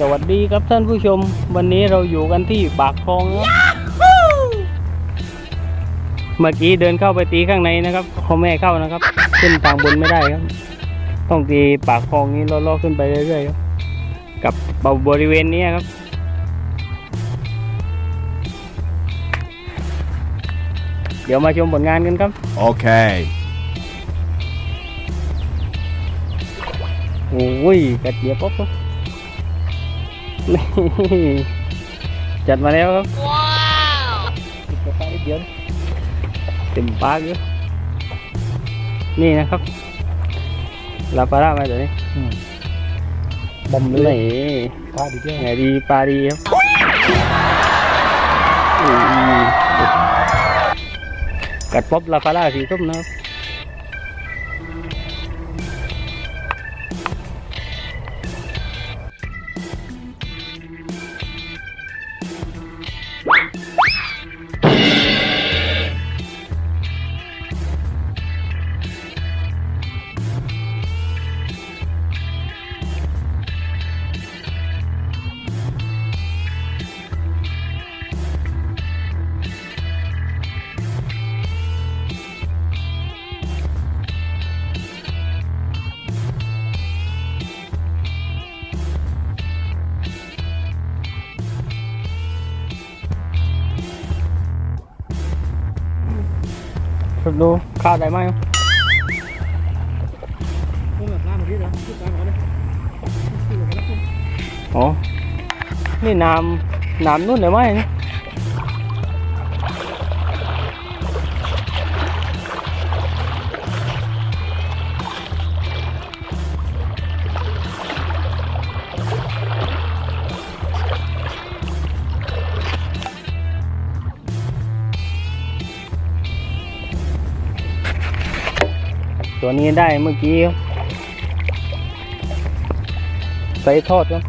สวัสดีครับท่านผู้ชม วันนี้เราอยู่กันที่ปากคลองนะครับเมื่อกี้เดินเข้าไปตีข้างในนะครับเขาไม่ให้เข้านะครับ ขึ้นทางบนไม่ได้ครับ ต้องตีปากคลองนี้เลาะๆขึ้นไปเรื่อยๆครับกับเบาบริเวณนี้ครับเดี๋ยวมาชมผลงานกันครับ Okay. โอ้ยกระเจี๊ยบป๊บครับ นี่จัดมาแล้วครับว้าวติดกระป๋าเดียวนะเต็มปากอยู่นี่นะครับลาปลาร่ามาตัวนี้บอมไหนเลยพาดีเจ้าไหนดีปลาดีครับอุ้ยกัดป๊อบลาปลาร่าสีส้มนะครับ ดูข้าวได้ไหมครับต้องแบบล่ามาที่นะที่ตามเขาเลยอ๋อ นี่น้ำน้ำนู่นได้ไหมนี่ ตัวนี้ได้เมื่อกี้ครับใส่ทอดครับ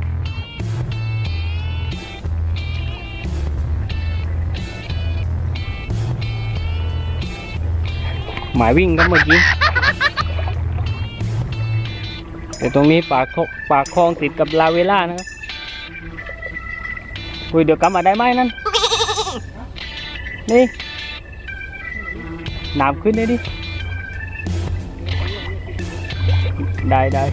หมายวิ่งครับเมื่อกี้แต่ตรงนี้ปากคปากคลองติดกับลาเวล่านะครับคุยเดี๋ยวกลับมาได้ไหมนั่น นี่น้ำขึ้นเลยดิ ได้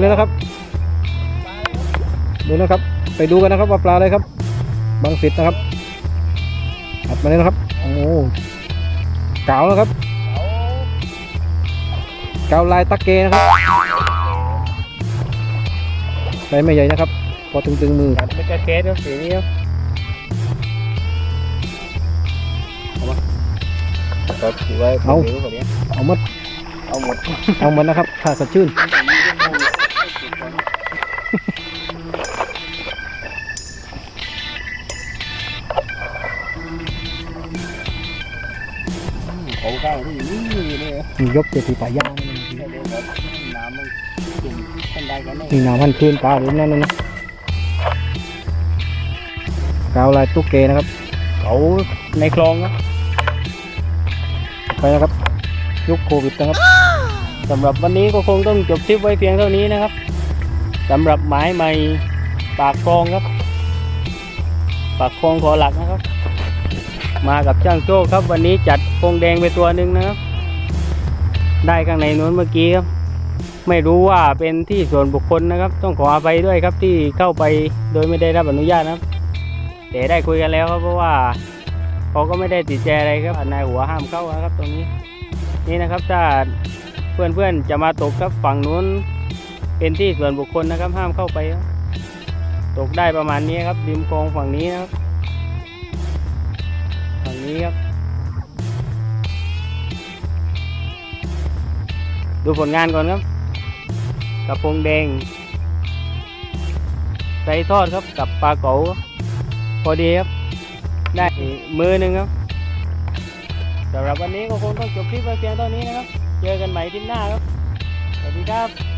เลยนะครับดูนะครับ ไปดูกันนะครับว่าปลาอะไรครับ บางสิทธิ์นะครับอัดมาเลยนะครับโอ้เก๋านะครับเก๋าลายตะเกนะครับใบไม่ใหญ่นะครับ พอตึงๆมือตัดไม่กระเคสครับสีนี้ครับเอามาตัดสีไว้เอาดี๋ยวก่อนนี้เอาหมดเอาหมดเอาหมดนะครับถ้าสดชื่น ของข้างที่นี่เลยมียกเจตีปลายางนี่เดี๋ยวเดี๋ยวน้ำมันจุ่มกันได้กันได้มีน้ำมันคืนปลาหรือนั่นนะเก๋าลายตุ๊กเกนะครับเขาในคลองครับไปนะครับยุคโควิดนะครับสำหรับวันนี้ก็คงต้องจบทริปไว้เพียงเท่านี้นะครับสำหรับหมายใหม่ปากคลองครับ ปากคลองขอหลักนะครับ มากับช่างโชคครับ วันนี้จัดโคงแดงไปตัวหนึ่งนะครับ ได้ข้างในนู้นเมื่อกี้ครับ ไม่รู้ว่าเป็นที่ส่วนบุคคลนะครับ ต้องขออภัยด้วยครับที่เข้าไปโดยไม่ได้รับอนุญาตนะครับแต่ได้คุยกันแล้วครับเพราะว่าเขาก็ไม่ได้ติดใจอะไรครับนายหัวห้ามเข้านะครับ ตรงนี้ นี่นะครับถ้าเพื่อนๆจะมาตกครับฝั่งนู้นเป็นที่ส่วนบุคคลนะครับห้ามเข้าไป ตกได้ประมาณนี้ครับริมคลองฝั่งนี้นะครับ ฝั่งนี้ครับ ดูผลงานก่อนครับกระพงแดงใส่ทอดครับกับปลาเก๋าพอดีครับ ได้มือหนึ่งครับสำหรับวันนี้ก็คงต้องจบคลิปไว้เพียงเท่านี้นะครับ เจอกันใหม่ที่หน้าครับ สวัสดีครับ